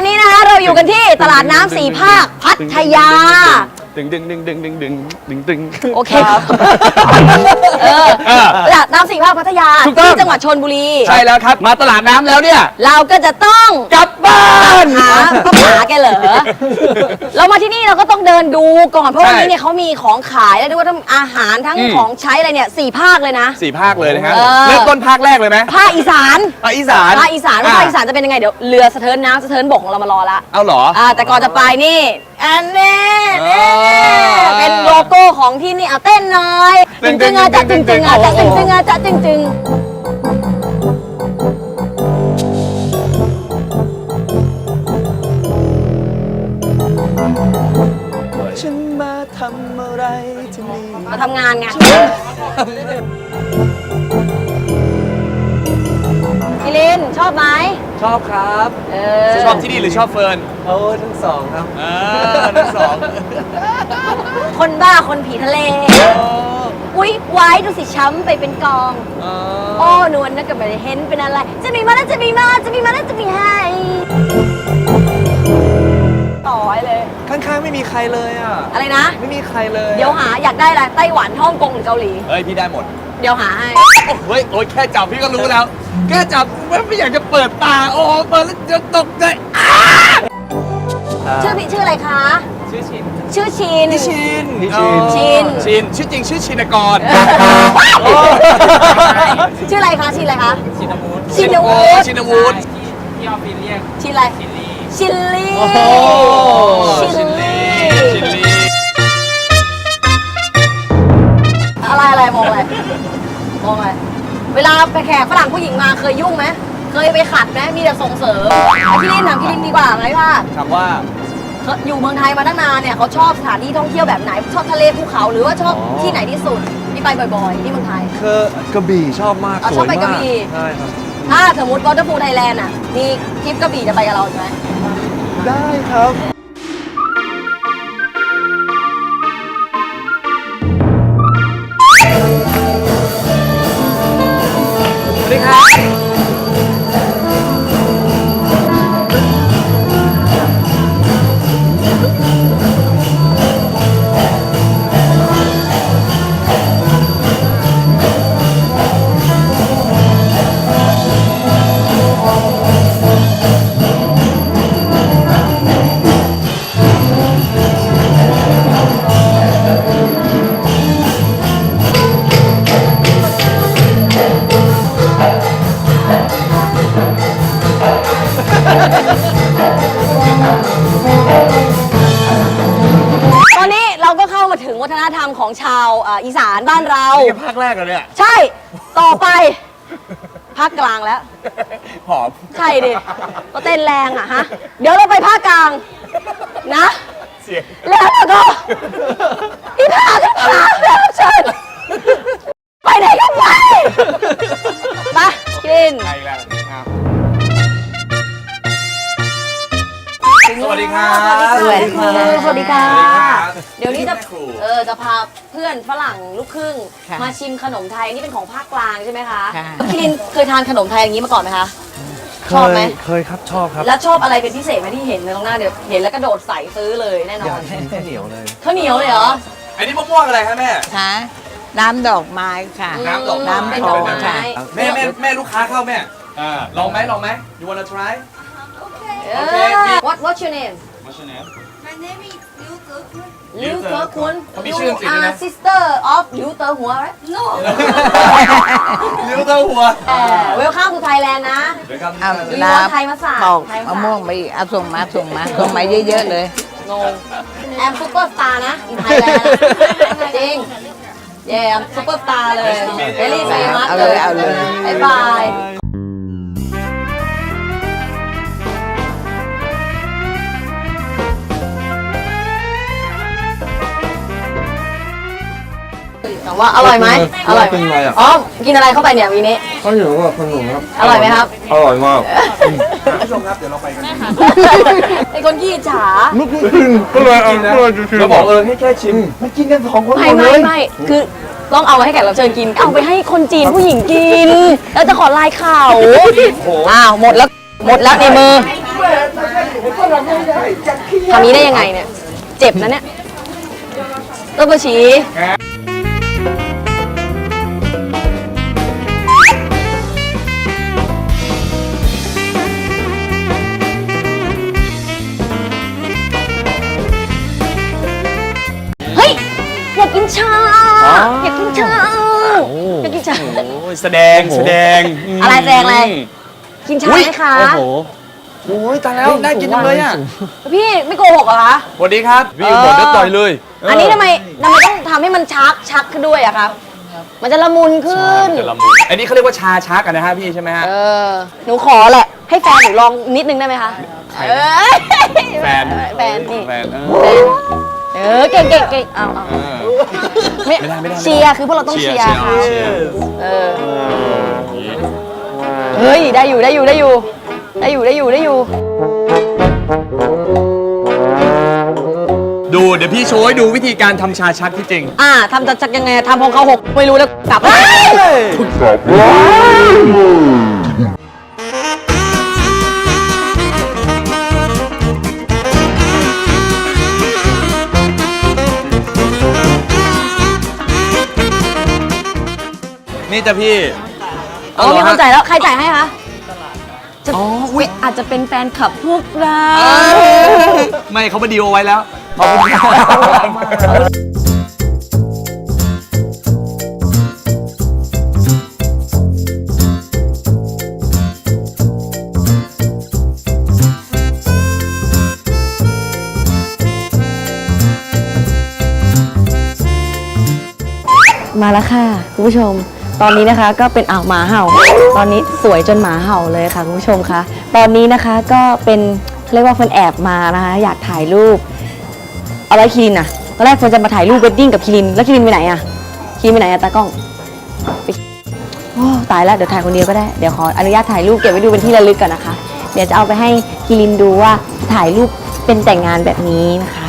อนนี้นะคะเราอยู่กันที่ตลาดน้ำสี่ภาคพัทยา ดึงดึงดึงดึงดึงดึงดึงดึง โอเคเออตลาดน้ำสี่ภาคพัทยาถูกต้อง ที่จังหวัดชนบุรี ใช่แล้วครับ มาตลาดน้ำแล้วเนี่ย เราก็จะต้องกลับบ้าน หาก็หาแกเหรอ เรามาที่นี่เราก็ต้องเดินดูก่อน เพราะวันนี้เนี่ยเขามีของขายแล้วด้วยทั้งอาหารทั้งของใช้อะไรเนี่ยสี่ภาคเลยนะ สี่ภาคเลยนะครับเออ เริ่มต้นภาคแรกเลยไหมภาคอีสาน ภาคอีสานภาคอีสานว่าภาคอีสานจะเป็นยังไงเดี๋ยวเรือสะเทินน้ำสะเทินบกของเรามารอละ เอาเหรอ อ่าแต่ก่อนจะไปนี่ อันนี้อ๋อเป็นโลโก้ของที่นี่เอาเต้นหน่อยตึตึงงๆตึงอะจัดตึงตึงอะโอ้จัดโหตึงตึงอะจัดตึงตึงฉันมาทำอะไรที่นี่มาทำงานไง ชอบครับเออชอบที่นี่หรือชอบเฟิร์นโอ้ทั้งสองครับอ่าทั้งสองคนบ้าคนผีทะเล อุ๊ยไว้ดูสิช้ำไปเป็นกองโอ้นวลนะก็ไม่ได้เห็นเป็นอะไร จะมีมาแล้วจะมีมาจะมีมาแล้วจะมีให้ ต่อยเลย ข้างๆไม่มีใครเลยอะ อะไรนะ ไม่มีใครเลยเดี๋ยวหาอยากได้อะไรไต้หวันฮ่องกงหรือเกาหลี เฮ้ย พี่ได้หมด เดี๋ยวหาให้ เฮ้ยโอ้ยแค่จับพี่ก็รู้แล้ว แค่จับไม่อยากจะเปิดตา โอ้เปิดแล้วจะตกใจอ้าชื่อพี่ชื่ออะไรคะ ชื่อชินชื่อชิน พี่ชินพี่ชิน อ๋อชิน ชิน ชื่อจริงชื่อชินกร ชื่ออะไรคะชินอะไรคะ ชินมูดชินวูดชินวูดที่ออฟฟิศเรียกชินอะไร ชินลี่ ชิลลี่โอ้โหชิลลี่ชินลี่ อะไรอะไรมองอะไร มองอะไรเวลาไปแขกฝรั่งผู้หญิงมาเคยยุ่งไหมเคยไปขัดไหมมีแต่ส่งเสริมเอาพี่ลินถามพี่ลินดีกว่าไหมว่าคำว่าเขาอยู่เมืองไทยมาตั้งนานเนี่ยเขาชอบสถานที่ท่องเที่ยวแบบไหน ชอบทะเลภูเขาหรือว่าชอบอ๋อที่ไหนที่สุดที่ไปบ่อยๆที่เมืองไทยคือกระบี่ชอบมากอ๋อสชอวบยไปกระมากบี่ใช่ครับถ้าสมมติวอเตอร์ฟูลไทยแลนด์อะมีทริปกระบี่จะไปกับเราใช่ไหมได้ครับ ดีครับ คแรกเหรอเนี่ยใช่ ต่อไป ภาคกลางแล้ว หอม ใช่ดิ ก็เต้นแรงอะฮะ เดี๋ยวเรา วัสดีครับ สวัสดีค่ะสวัสดีค่ะสวัสดีครับเดี๋ยวนี้จะแม่ครูเออจะพาเพื่อนฝรั่งลูกครึ่ง ค่ะมาชิมขนมไทยนี่เป็นของภาคกลางใช่ไหมคะค่ะ พี่ลินเคยทานขนมไทยอย่างนี้มาก่อนไหมคะเคชอบไหมยเคยครับชอบครับ แล้วชอบอะไรเป็นพิเศษไหมที่เห็นในตรงหน้าเดี๋ยวเห็นแล้วกระโดดใส่ซื้อเลยแน่นออยานกกินข้าวเหนียวเลย ข้าวเหนียวเลยเหรอ อันนี้มะม่วงอะไรครับแม่ คะน้ำดอกไม้ค่ะ น้ำดอกไม้ น้ำเป็นทดออกงไม้ค่ะแม่แม่แม่ลูกค้าเข้าแม่อ่าลองไหมลองไหม you wanna try เอโอเคอ what what's your name what's your name My name is Liu Gekun. ลิวเตอร์คุณเขามีชื่ออังกฤษด้วยนะ sister of ลิวเตอร์หัว right No. ลิ้วเต้าหัว เออ welcome to Thailand นะ เดี๋ยวครับเอามีน้วัดไทยมาสาดำปอกไทยมาสาด มะม่วงไปอีกเอาส่งมาส่งมาส่งมาเยอะๆเลย งงแอมซูเปอร์สตาร์นะอินไทยแลนด์จริงเย่ซูเปอร์สตาร์เลยเบลลี่เฟมัสเอาเลเลยยเอาเลยบายบาย ว่าอร่อยไหมอร่อยไหมเป็นไรอะอ๋อกินอะไรเข้าไปเนี่ยวีนี้ข้าวเหนียวกับขนมครับอร่อยไหมครับ อร่อยมากผู้ชมครับเดี๋ยวเราไปกันไอ้คนขี้อิจฉาไม่กินก็เลยเอาก็เลยจะชิมเราบอกเออให้แค่ชิมมากินกันสองคนหไม่มดเลไม่ยไม่คือต้องเอาไว้ให้แขกรับเชิญกิน เอาไปให้คนจีนผู้หญิงกิน แล้วจะขอลายเข่าอ้าวหมดแล้วหมดแล้วในมือทำนี้ได้ยังไงเนี่ย เจ็บนะเนี่ยต้นประชี อยากกินชาอยากกินชาโอ้ยแสดงแสดงมอะไรแสดงอะไร กินชาอุ๊ยไหมคะ โอ้โหโอ้ยตายแล้วน่ากินจังเลยอะพี่ไม่โกหกเหรอคะ สวัสดีครับพี่บอกเดี๋ยวต่อยเลยอันนี้ทำไมทำไมต้องทำให้มันชักชักขึ้นด้วยอะครับมันจะละมุนขึ้น จะละมุนอันนี้เขาเรียกว่าชาชักกันนะฮะพี่ใช่ไหมฮะ เออ หนูขอแหละ ให้แฟนหนูลองนิดนึงได้ไหมคะ ใครเออแฟนแฟนนี่แฟนเอแฟอนเออเก่งเก่งเก่งเอาเอาเออ ไม่ไม่ได้ไม่ได้ เชียร์คือพวกเราต้องเชีเชียยร์ร์ค่ะเชียร์เออเฮ้ยได้อยู่ได้อยู่ได้อยู่ ได้อยู่ได้อยู่ได้อยู่ ดูเดี๋ยวพี่โชว์ให้ดูวิธีการทำชาชักที่จริง อ่าทำจะชักยังไงทำของเขาหกไม่รู้แล้วกลับ นี่จะพี่อ๋อมีคนจ่ายแล้ว ใครจ่ายให้คะจะอ๋ออุ๊ยอาจจะเป็นแฟนคลับพวกเราไม่เขามาดีลเอาไว้แล้วขอบคุณครับมาแล้วค่ะ คุณผู้ชม ตอนนี้นะคะก็เป็นอ่าวหมาเห่า ตอนนี้สวยจนหมาเห่าเลยค่ะคุณผู้ชมคะ ตอนนี้นะคะก็เป็นเรียกว่าเฟิร์นแอบมานะคะ อยากถ่ายรูป เอาไว้คิรินน่ะตอนแรกเฟิร์นจะมาถ่ายรูปเวดดิ้งกับคิริน แล้วคิรินไปไหนอะคิรินไปไหนอะตากล้องโอ้ตายแล้วเดี๋ยวถ่ายคนเดียวก็ได้ เดี๋ยวขออนุญาตถ่ายรูปเก็บไว้ดูเป็นที่ระลึกก่อนนะคะ เดี๋ยวจะเอาไปให้คิรินดูว่าถ่ายรูปเป็นแต่งงานแบบนี้นะคะ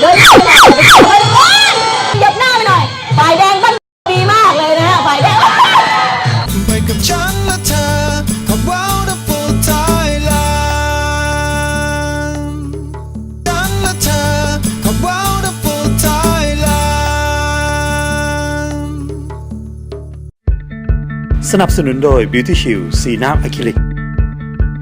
เดินหน้าไปหน่อยไปช่วยโอ๊ยเหยับหน้าไปหน่อย ฝ่ายแดงบ้านดีมากเลยนะฮะ ฝ่ายแดง ไปกับฉันและเธอกับ Wonderful Thailand ฉันและเธอกับ Wonderful Thailand สนับสนุนโดย Beauty Shield สีน้ำอะคริลิก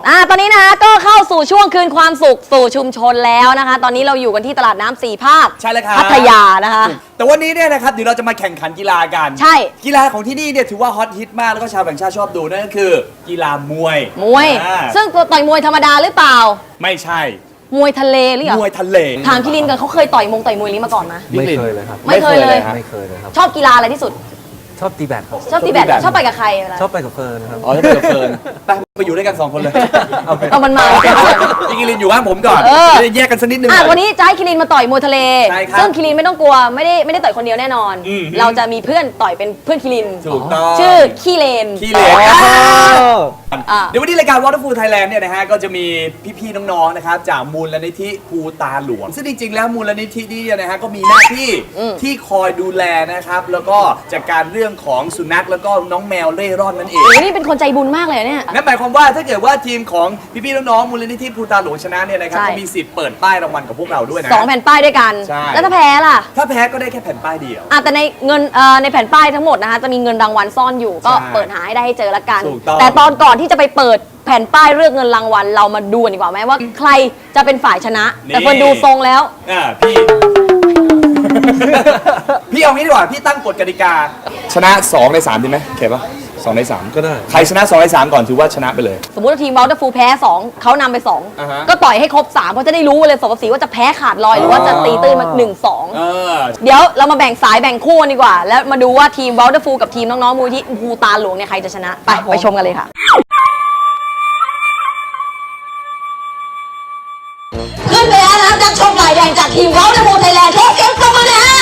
อ่าตอนนี้นะคะก็เข้าสู่ช่วงคืนความสุขสู่ชุมชนแล้วนะคะ ตอนนี้เราอยู่กันที่ตลาดน้ำสี่ภาคใช่แล้วครับ พัทยานะคะ แต่วันนี้เนี่ยนะครับเดี๋ยวเราจะมาแข่งขันกีฬากันใช่ กีฬาของที่นี่เนี่ยถือว่าฮอตฮิตมากแล้วก็ชาวต่างชาติชอบดูนั่นก็คือ กีฬามวยมวย อ่าซึ่งต่อยมวยธรรมดาหรือเปล่า ไม่ใช่ มวยทะเลหรือเปล่ามวยทะเล ถามคิรินกันเขาเคยต่อยมงต่อยมวยนี้มาก่อนไหม ไม่เคยเลยครับ ไม่เคยเลย ไม่เคยเลยครับ ชอบกีฬาอะไรที่สุด ชอบตีแบดครับ ชอบตีแบดชอบไปกับใครเวลา ชอบไปกับเฟิร์นครับ อ๋อจะเป็นกับเฟิร์น ไปไปอยู่ด้วยกันสองคนเลยเอามันมา พี่กิรินอยู่บ้านผมก่อนเออ จะได้แยกกันสักนิดนึง อะหน่อยวันนี้จะให้คิรินมาต่อยมวยทะเล ใช่ครับซึ่งคิรินไม่ต้องกลัวไม่ได้ไม่ได้ต่อยคนเดียวแน่นอน อืม เราจะมีเพื่อนต่อยเป็นเพื่อนคิริน ถูกต้องชื่อขี้เลน ขี้เหล็กอะ เดี๋ยววันนี้รายการ Waterful Thailand เนี่ยนะฮะ ก็จะมีพี่ๆน้องๆนะครับจากมูลนิธิภูตาหลวง ซึ่งจริงๆ แล้วมูลนิธินี้เนี่ยนะฮะ ก็มีหน้าที่อืม ที่คอยดูแลนะครับ แล้วก็จัดการเรื่องของสุนัขแล้วก็น้องแมวเร่ร่อนนั่นเอง โอ้ยนี่เป็นคนใจบุญมากเลยเนี่ย นั่นหมายความว่าถ้าเกิดว่าทีมของพี่ๆน้องๆมูลนิธิภูตาหลวงชนะเนี่ยนะครับใช่ ก็มีสิทธิ์เปิดป้ายรางวัลกับพวกเราด้วยนะ สองแผ่นป้ายด้วยกัน ใช่ แล้วถ้าแพ้ล่ะถ้าแพ้ก็ได้แค่แผ่นป้ายเดียว อะแต่ในเงินเอ่อในแผ่นป้ายทั้งหมดนะคะจะมีเงินรางวัลซ่อนอยู่ก็ใช่เปิดหาให้ได้ให้เจอละกัน ถูกต้อง แต่ตอนก่อนที่จะไปเปิดแผ่นป้ายเลือกเงินรางวัลเรามาดูกันดีกว่าไหมว่าใครจะเป็นฝ่ายชนะ แต่เฟิร์นดูทรงแล้ว อ่าพี่ พี่เอางี้ดีกว่าพี่ตั้งกฎกติกา ชนะ 2 ใน3ดีไหมโอเคปะ 2ใน3ก็ได้ ใครชนะ2ใน3ก่อนถือว่าชนะไปเลย สมมติว่าทีมวอลเตอร์ฟูลแพ้ 2 เขานำไป อ่าฮะ 2 ก็ต่อยให้ครบ 3 เพราะจะได้รู้เลยสมกับสีว่าจะแพ้ขาดลอยหรือว่าจะตีตื้นมา1 เอ2 อ เดี๋ยวเรามาแบ่งสายแบ่งคู่กันดีกว่า แล้วมาดูว่าทีมวอลเตอร์ฟูลกับทีมน้องๆมูลที่ภูตาหลวงเนี่ยใครจะชนะ ไปไปชมกันเลยค่ะ ขึ้นไปแล้วนะนักชกฝ่ายแดงจากทีมวอลเตอร์ฟูลไทยแลนด์ขอเสียงปรบมือนะฮะ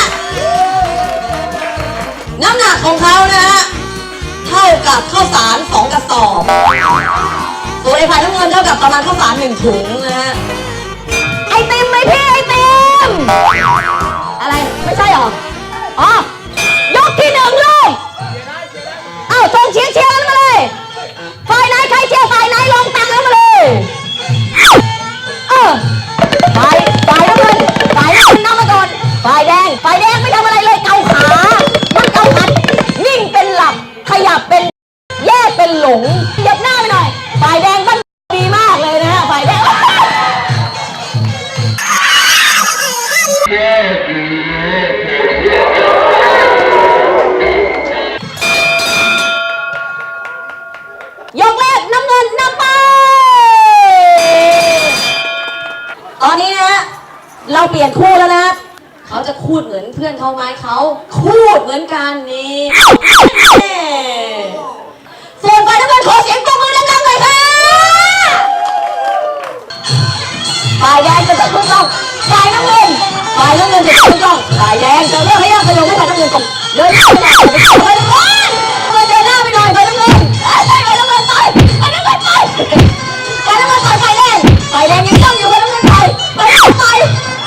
น้ำหนักของเขานะฮะเท่า กับข้าวสารสองกระสอบส่วนไอ้ฝ่ายน้ำเงินเท่ากับประมาณข้าวสารหนึ่งถุงนะฮะ ไอติมไหมพี่ไอติม อะไรไม่ใช่เหรอ อ๋อยกที่หนึ่งลูกเอ้าทงเชียร์เชียร์กันมาเลยฝ่ายไหนใครเชียร์ น้ำเงินจะจับคู่ต้องฝ่ายแดงจะเลือกให้ยากสยองให้ฝ่ายน้ำเงินก่อนเดินหน้าไปหน่อยฝ่ายน้ำเงินเดินหน้าไปหน่อยฝ่ายน้ำเงินเอ้ยฝ่ายน้ำเงินต่อยฝ่ายน้ำเงินต่อยฝ่ายน้ำเงินต่อยฝ่ายแดงฝ่ายแดงยังต้องอยู่ฝ่ายน้ำเงินต่อยฝ่ายน้ำเงินต่อย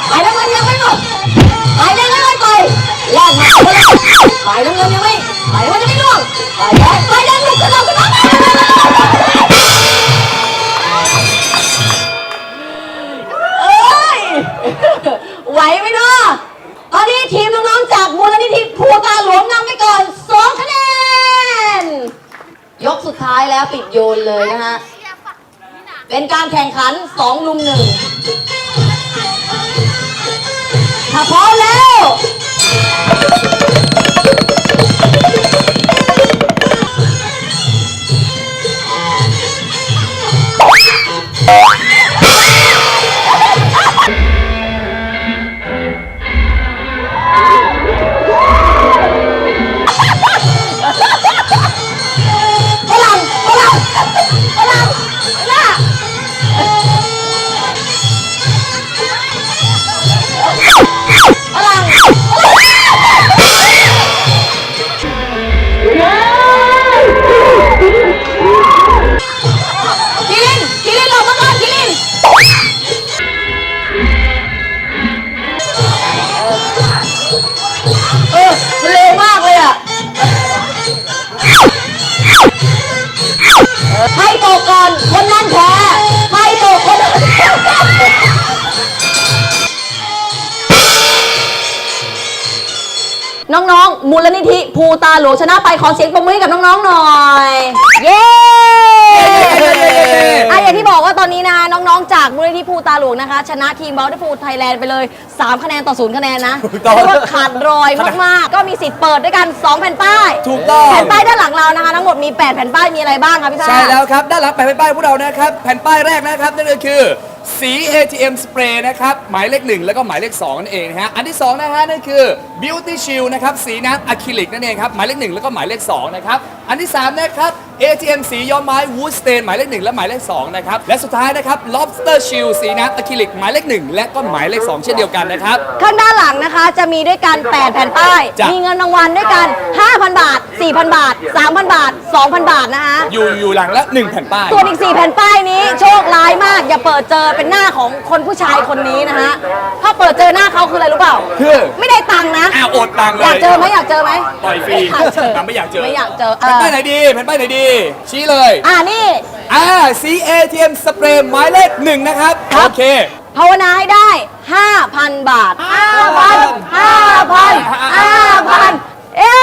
ฝ่ายน้ำเงินยังไม่หมดฝ่ายแดงยังไม่ต่อยแลกหมัดกันเลยฝ่ายน้ำเงินยังไม่ฝ่ายน้ำเงินยังไม่ล่วงฝ่ายแดง แข่งขันสองลุมหนึ่ง ภูตาหลวงชนะไปขอเสียงปรบมือให้กับน้องๆหน่อย เย้ อะอย่างที่บอกว่าตอนนี้นะคะน้องๆ จากมูลนิธิภูตาหลวงนะคะ ชนะทีมบอลฟูไทยแลนด์ไปเลย 3 คะแนนต่อ0คะแนนนะถูกต้อง เรียกว่าขาดรอยมากๆ ก็มีสิทธิ์เปิดด้วยกัน 2 แผ่นป้าย ถูกต้อง แผ่นป้ายด้านหลังเรานะคะ ทั้งหมดมี 8 แผ่นป้ายมีอะไรบ้างคะพี่ซ่าใช่แล้วครับ ด้านหลังแผ่นป้ายพวกเรานะครับ แผ่นป้ายแรกนะครับ นั่นก็คือสี ATM Spray นะครับ หมายเลข1แล้วก็หมายเลข2นั่นเองนะฮะ อันที่2นะฮะนั่นคือ Beauty Shield นะครับ สีน้ำอะคริลิกนั่นเองครับ หมายเลข1แล้วก็หมายเลข2นะครับ อันที่3นะครับ ATM สีย้อมไม้ Wood Stain หมายเลข1และหมายเลข2 นะครับ และสุดท้ายนะครับ Lobster Shield สีน้ำอะคริลิกหมายเลข 1 และก็หมายเลข 2 เช่นเดียวกันนะครับ ข้างด้านหลังนะคะจะมีด้วยกัน 8 แผ่นป้าย จ้ะ มีเงินรางวัลด้วยกัน 5,000 บาท 4,000 บาท 3,000 บาท 2,000 บาทนะคะ อยู่อยู่หลังละ 1 แผ่นป้าย ส่วนอีก 4 แผ่นป้ายนี้โชคร้ายมาก อย่าเปิดเจอเป็นหน้าของคนผู้ชายคนนี้นะฮะ ถ้าเปิดเจอหน้าเขาคืออะไรรู้เปล่าคือ ไม่ได้ตังค์นะ อ้าวอดตังค์เลยอยากเจอไหมอยากเจอไหมต่อยฟรีไม่อยากเจออะไม่อยากเจอไม่อยากเจอแผ่นป้ายเอไหนอดีแผ่นป้ายไหนดี ชี้เลย อ่านี่ อ่า CATM สเปรย์หมายเลขหนึ่งนะครับครับ โอเค ภาวนาให้ได้ 5,000 บาท 5,000 5,000 5,000 เอ๊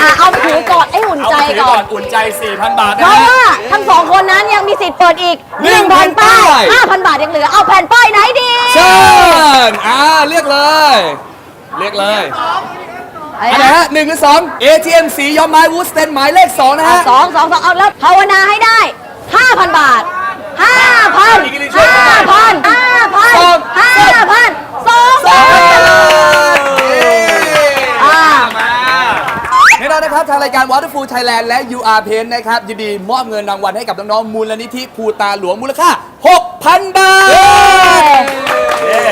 อะเอาไปถือก่อนไอ้หุ่นเอาใจไปถือก่ก่ออนน อุ่นใจ 4,000 บาทเพนะราะฮะ ว่าทั้งสองคนนั้นยังมีสิทธิ์เปิดอีกหนึ่งแผ่น1,000ป้ายป้าย 5,000 บาทยังเหลือ เอาแผ่นป้ายไหนดี เชิญอ่าเลือกเลยเลือกเลย อะไรอันไหนนะฮะหนึ่งหรือสอง ATM สีย้อมไม้วูดสเตนหมายเลขสองนะอะฮะ สองสองสองเอาแล้วภาวนาให้ได้5,000บาท5,000อีกนิดช่วยกันหน่อย5,000 5,000สอง5,000สอง2,000อ่ามาแน่นอนนะครับ ทางรายการ Waterful Thailand และ UR Paint นะครับ ยินดีมอบเงินรางวัลให้กับน้อง ๆ มูลนิธิภูตาหลวงมูลค่า 6,000 บาทเย้เย้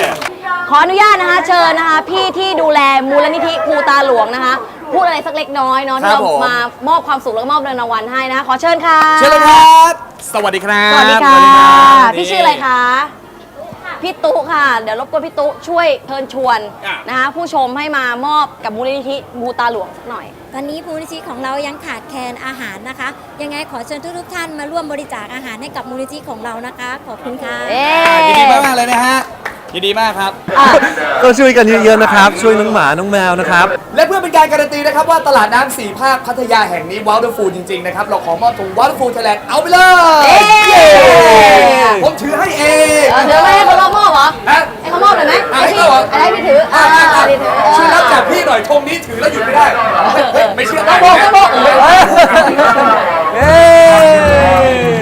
ขออนุญาตนะคะ เชิญนะคะ พี่ที่ดูแลมูลนิธิภูตาหลวงนะคะ พูดอะไรสักเล็กน้อยเนาะที่ครัเราบผม มามอบความสุขแล้วก็มอบเงินรางวัลให้นะคะ ขอเชิญค่ะ เชิญเลยครับ สวัสดีครับ สวัสดีค่ะรับพี่ชื่ออะไรคะ พี่ตุค่ะ เดี๋ยวรบกวนพี่ตุช่วยเชิญชวนอะ นะคะผู้ชมให้มามอบกับมูลนิธิบูตาหลวงสักหน่อย ตอนนี้มูลนิธิของเรายังขาดแคลนอาหารนะคะ ยังไงขอเชิญทุกๆท่านมาร่วมบริจาคอาหารให้กับมูลนิธิของเรานะคะ ขอบคุณค่ะ เอ๊ยินดีมากๆเลยนะฮะ ยินดีมากครับ ก็ช่วยกันเยอะๆนะครับ ช่วยน้องหมาน้องแมวนะครับ และเพื่อเป็นการการันตีนะครับว่าตลาดน้ำสี่ภาคพัทยาแห่งนี้ว้าวเดอร์ฟูจริงๆนะครับเราขอมอบถุงว้าวเดอร์ฟูไทยแลนด์เอาไปเลยเอ๊ะผมถือให้เองเออเดี๋ยวไม่ให้เขามอบเหรอฮะให้เขามอบเลยไหมอะให้เขาเหรอให้พี่ถืออ่าอะอะพี่ถือช่วยรับจากพี่หน่อยธงนี้ถือแล้วหยุดไม่ได้เฮ้ยเฮ้ยไม่เชื่อต้องบอกต้องบอกเฮ้ย